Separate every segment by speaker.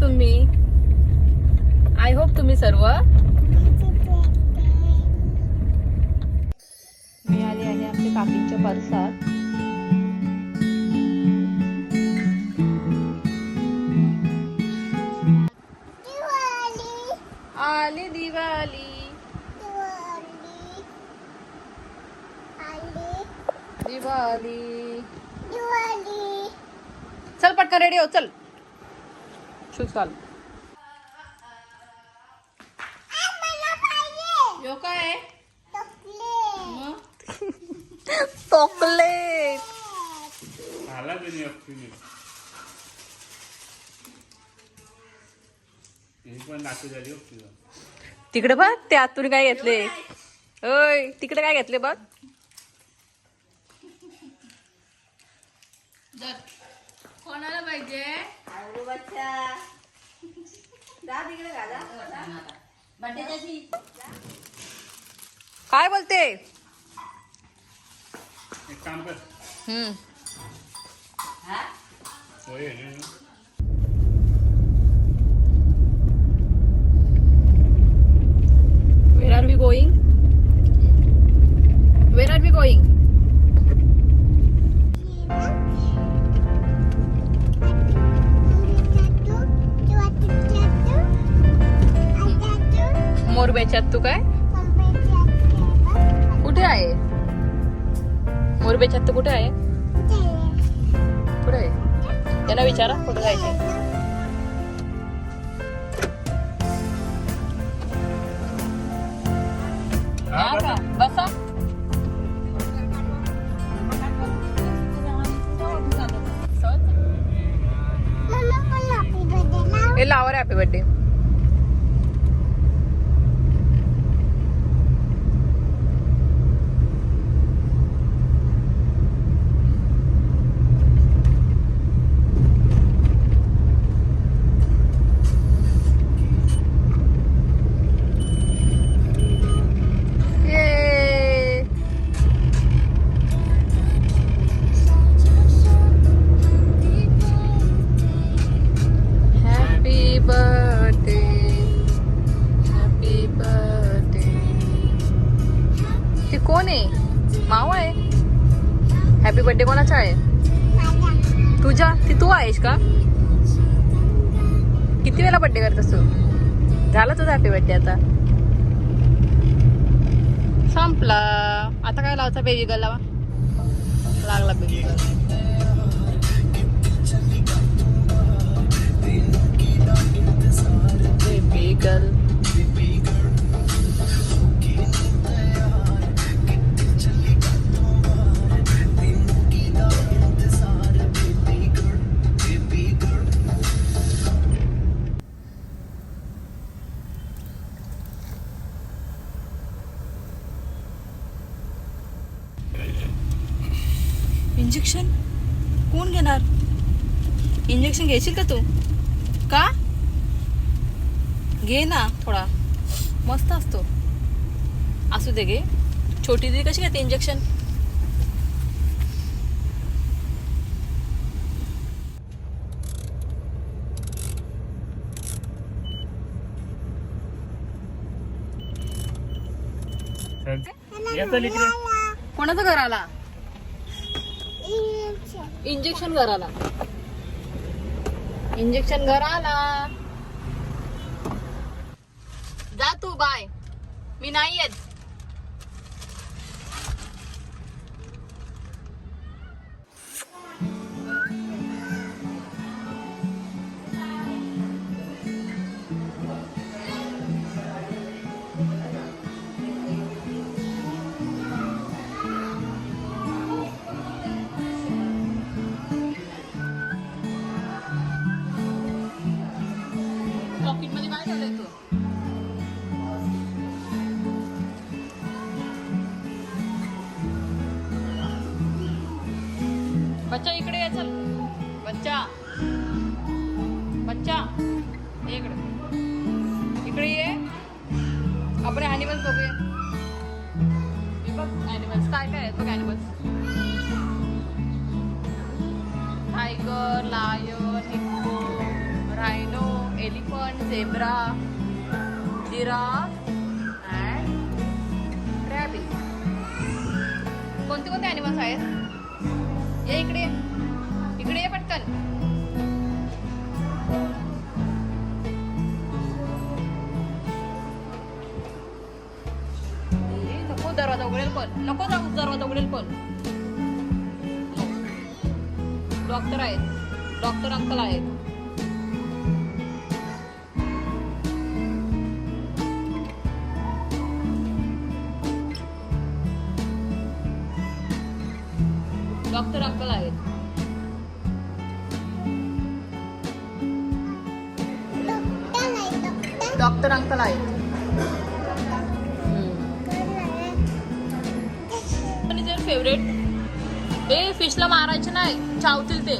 Speaker 1: तुम्ही. I hope तुम्ही सर्व. मी आले आहे आमच्या काकींच्या परसात. आली दिवाळी. दिवाळी. चल पटकन रेडी हो चल. शूज घाल यो काय? चॉकलेट.
Speaker 2: पण झाली
Speaker 1: तिकडे बघ ते आतून काय घेतले? ओय तिकडे काय घेतले बघ कोणाला पाहिजे काय बोलते
Speaker 2: एक काम कर
Speaker 1: हम्म
Speaker 2: होय हे ना.
Speaker 1: Where are we going? Where are मोरबेच्यात तू काय? कुठे आहे? मोरबेच्यात तू कुठे आहे? कुठे? आहे? त्यांना विचारा कुठे जायचे
Speaker 2: बसा.
Speaker 1: का? बसा. हे लावा रे हॅपी बर्थडे आता काय लावता बेबी इंजेक्शन घेशील का तू? का? घे ना थोडा. मस्त असतो. असू दे घे. छोटी दिदी कशी घेते इंजेक्शन कोणाचं घर आला इंजेक्शन घर आला इंजेक्शन घर आला. जा तू बाय. मी नाही येत. बच्चा इकडे ये चल. बच्चा. बच्चा. इकडे. इकडे ये. आपण ॲनिमल्स बघूया. हे बघ ॲनिमल्स काय काय आहेत बघ animals tiger lion hippo rhino elephant zebra giraffe and rabbit कोणते कोणते अॅनिमल्स आहेत? ये इकडे इकडे ये पटकन. नको दरवाजा उघडेल पण. नको जाऊ दरवाजा उघडेल पण. डॉक्टर आहेत. डॉक्टर अंकल आहेत. फेवरेट ए फिशला मारायचे नाही. चावतील ते.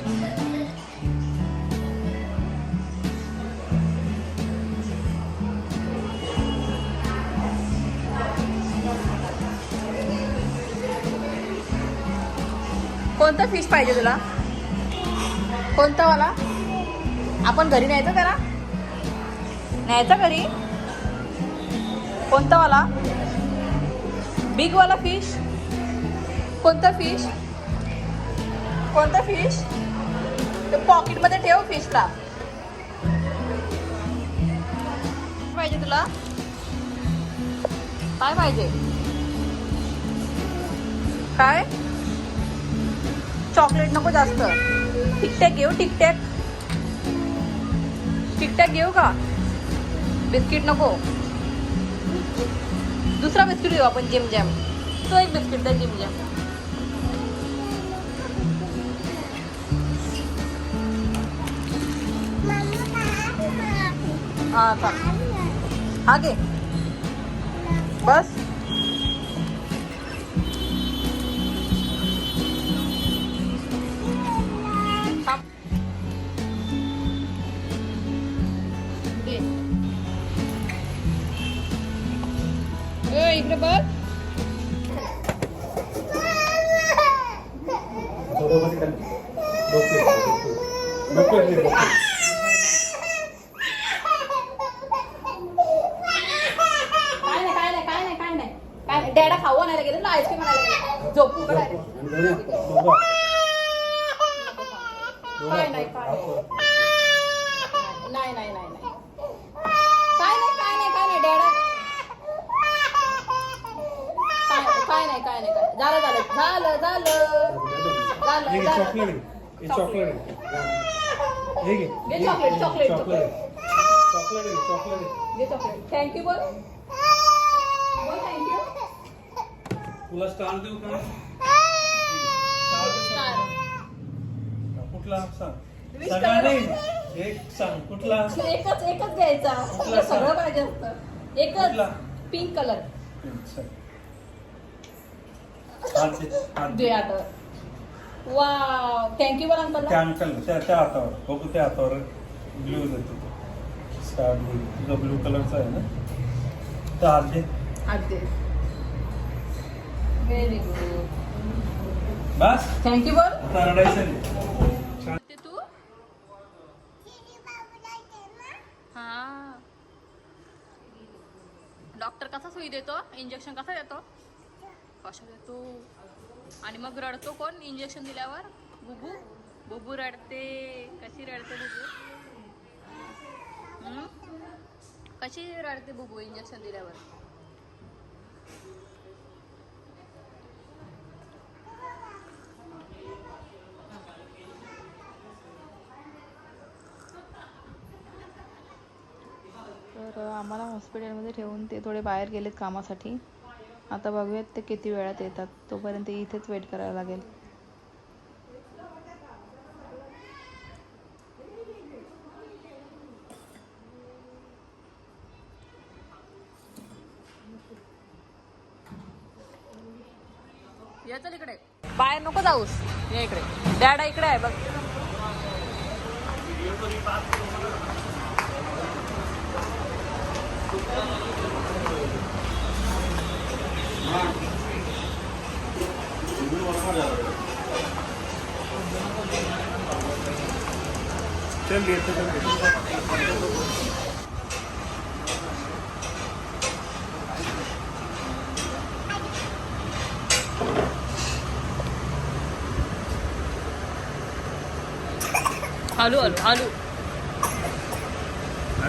Speaker 1: कोणता फिश पाहिजे तुला? कोणता वाला आपण घरी न्यायचं करा न्यायचा घरी? कोणता वाला बिग वाला फिश कोणता फिश कोणता फिश ते पॉकेटमध्ये ठेव फिशला पाहिजे तुला? काय पाहिजे? काय? चॉकलेट नको जास्त. टिकटॅक घेऊ टिकटॅक. टिकटॅक घेऊ का? बिस्किट नको. दुसरा बिस्किट घेऊ आपण जिम जॅम. तो एक बिस्किट द्या जिम. हा था हा घे बस इकडे काय नाही काय नाही काय नाही काय नाही काय नाही डॅडा खाऊ झोपू का direct? काय नाही काय नाही. नाही नाही नाही नाही. काय नाही काय नाही काय नाही डॅडा. काय काय नाही काय नाही काय झालं झालं झालं झालं. झालं झालं.
Speaker 3: चॉकलेट
Speaker 1: घे.
Speaker 3: चॉकलेट चॉकलेट
Speaker 1: घे. चॉकलेट थँक्यू बोल. बोल थँक्यू
Speaker 3: तुला स्टार देऊ का?
Speaker 1: स्टार
Speaker 3: कुठला? सांग. सगळा. नाही. एक सांग कुठला?
Speaker 1: एकच एकच घ्यायचा. सगळं पाहिजे असतं
Speaker 3: कुठला?
Speaker 1: एकच पिंक कलर
Speaker 3: दे,
Speaker 1: आता. वा थँक्यू बोल अंकल
Speaker 3: त्या अंकल त्या त्या हातावर. बघू त्या हातावर. ब्ल्यू देतो स्टार ब्लू तुझा ब्लू कलरचा आहे ना? तर हात दे.
Speaker 1: दे. व्हेरी गुड
Speaker 3: बस
Speaker 1: थँक्यू बोल
Speaker 3: आता रडायचं नाही छान
Speaker 1: ते तू हा. डॉक्टर कसा सुई देतो? इंजेक्शन कसा देतो? कशा देतो? आणि मग रडतो कोण? इंजेक्शन दिल्यावर? बुबू? बुबू रडते. कशी रडते बुबू? हम्म? कशी रडते बुबू? इंजेक्शन दिल्यावर
Speaker 4: तर अ, आम्हाला हॉस्पिटलमध्ये ठेवून ते थोडे बाहेर गेलेत कामासाठी. आता बघूयात ते किती वेळात येतात. तोपर्यंत इथेच वेट करायला लागेल.
Speaker 1: इकडे. बाहेर नको जाऊस. ये इकडे. डॅडा इकडे आहे बघ.
Speaker 3: चलिए तो चलिए
Speaker 1: आलू आलू आलू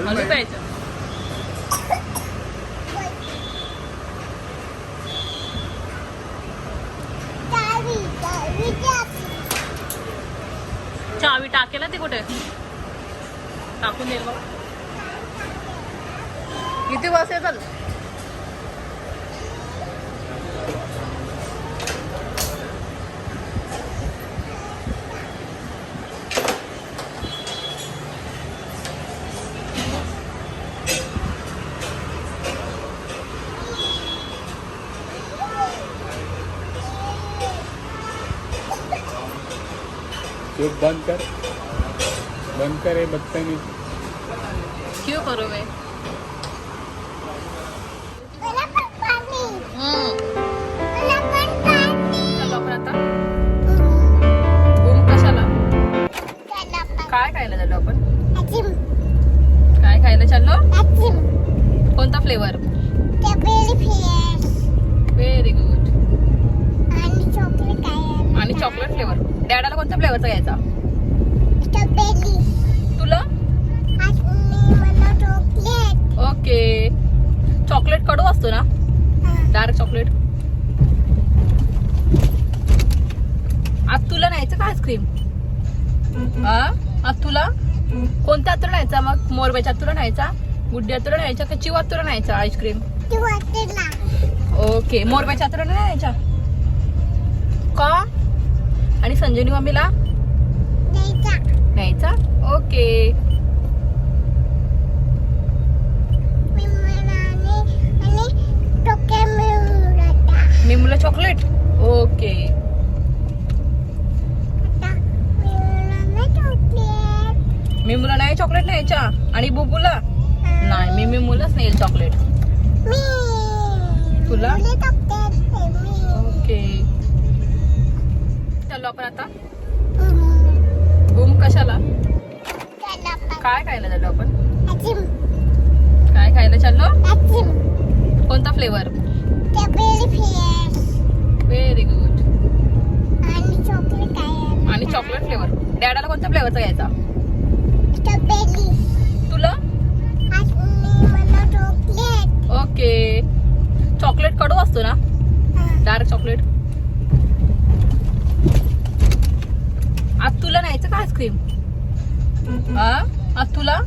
Speaker 1: आलू पाहिजे चावी टाकेल ना ती कुठे? टाकून देईल बघ. किती बस येतात?
Speaker 2: बंद कर। बंद कर ये बदतमीज
Speaker 1: क्यों करो मैं कोणत्या तुला न्यायचा? मग मोरब्याच्या तुला न्यायचा गुड्ड्या तुला न्यायचा का चिवात तुला न्यायचा आईस्क्रीम ओके मोरब्याच्या तुला नाही न्यायच्या का? आणि संजनी मम्मीला? न्यायचा. ओके मी मुलं चॉकलेट ओके मी मुलं नाही चॉकलेट न्यायच्या. आणि बुबूला? नाही मी मी मुलंच नाही चॉकलेट तुला? ओके चलो आपण आता. घुम कशाला? काय खायला चाललो आपण? काय खायला चाललो? कोणता फ्लेवर व्हेरी गुड आणि चॉकलेट फ्लेवर डॅडाला कोणत्या फ्लेवरचा घ्यायचा? तुला? ओके. चॉकलेट कडू असतो ना? Dark chocolate. आज तुला न्यायचं का आईस्क्रीम? आज तुला?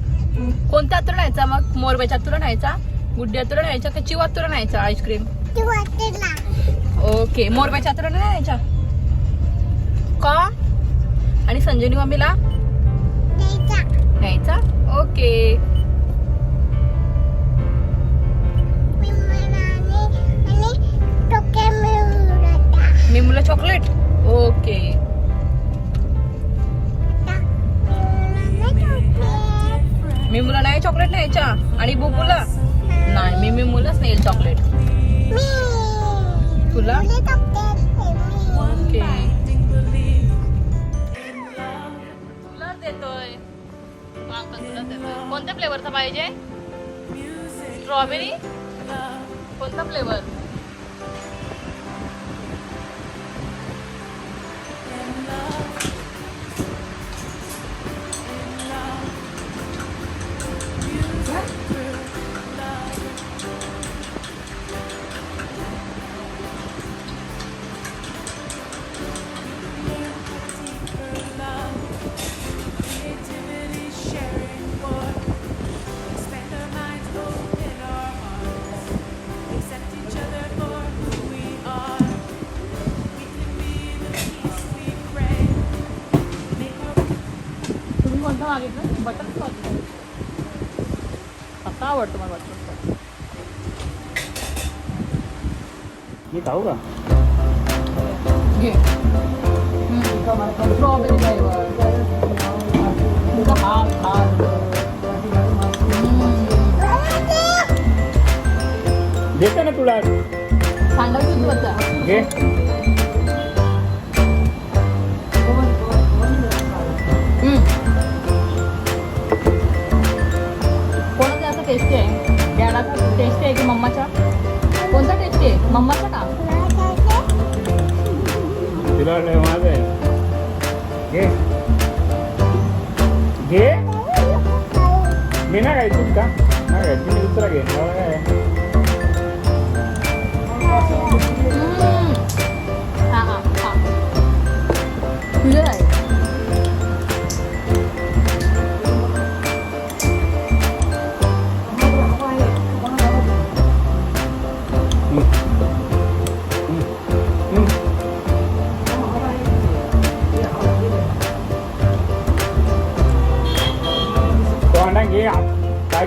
Speaker 1: कोणत्या तुला न्यायचा? मग मोरब्याच्या तुला न्यायचा? गुड्ड्या तुला न्यायचा का चिवात तुला न्यायचा आईस्क्रीम? ओके. मोरब्याच्या तुला नाही न्यायच्या का? आणि संजनी मम्मीला न्यायचा ओके. मी मुलं चॉकलेट? ओके. मी मुलं नाही चॉकलेट न्यायच्या आणि बुबूला नाही मी मी मुलंच नाही चॉकलेट. तुला? ओके. कोणत्या फ्लेवरचा पाहिजे? स्ट्रॉबेरी कोणता फ्लेवर
Speaker 2: खाऊ का
Speaker 1: हा
Speaker 2: देते ना तुला घे
Speaker 1: कोणाचा असं टेस्टी आहे? त्याला टेस्टी आहे की मम्माचा?
Speaker 2: 엄마 차가
Speaker 1: 들어갈래요 맞아요 예?
Speaker 2: 예? 미 나가 있을까? 나가 있으면 있더라게
Speaker 1: 나가요
Speaker 2: 음, 아, 아, 아. 그래.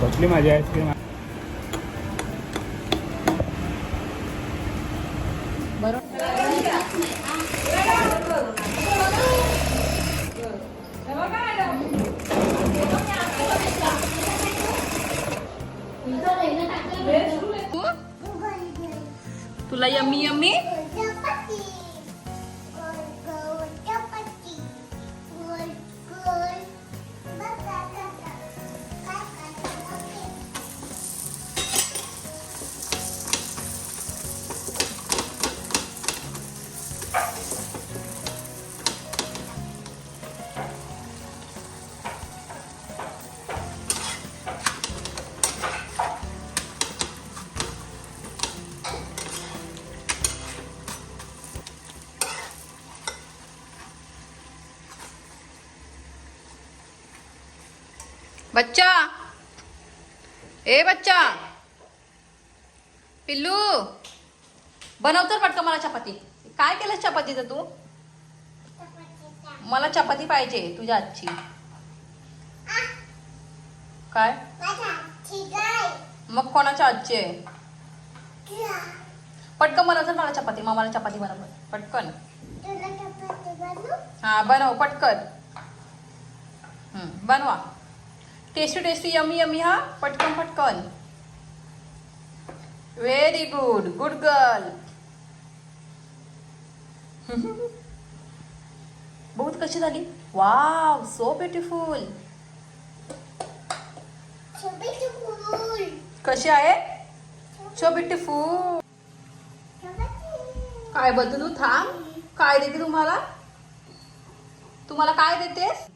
Speaker 2: कसली माझी आईस्क्रीम
Speaker 1: तुला यम्मी यम्मी? बच्चा। ए बच्चा। पिल्लू। बनव तर पटकं मला चपाती. काय केलं चपातीचं तू? मला चपाती पाहिजे तुझ्या आजची. काय? मग कोणाच्या आजची आहे? पटकन बनवतो मला चपाती मामाला चपाती बनव. पटकन. हा बनव पटकन. बनवा. टेस्टी टेस्टी यमी यमी हा पटकन पटकन. व्हेरी गुड गुड गर्ल बहुत कशी झाली? वाव सो ब्युटिफुल कशी आहे? सो ब्युटिफुल काय बदलू थांब. काय देते तुम्हाला? तुम्हाला काय देतेस?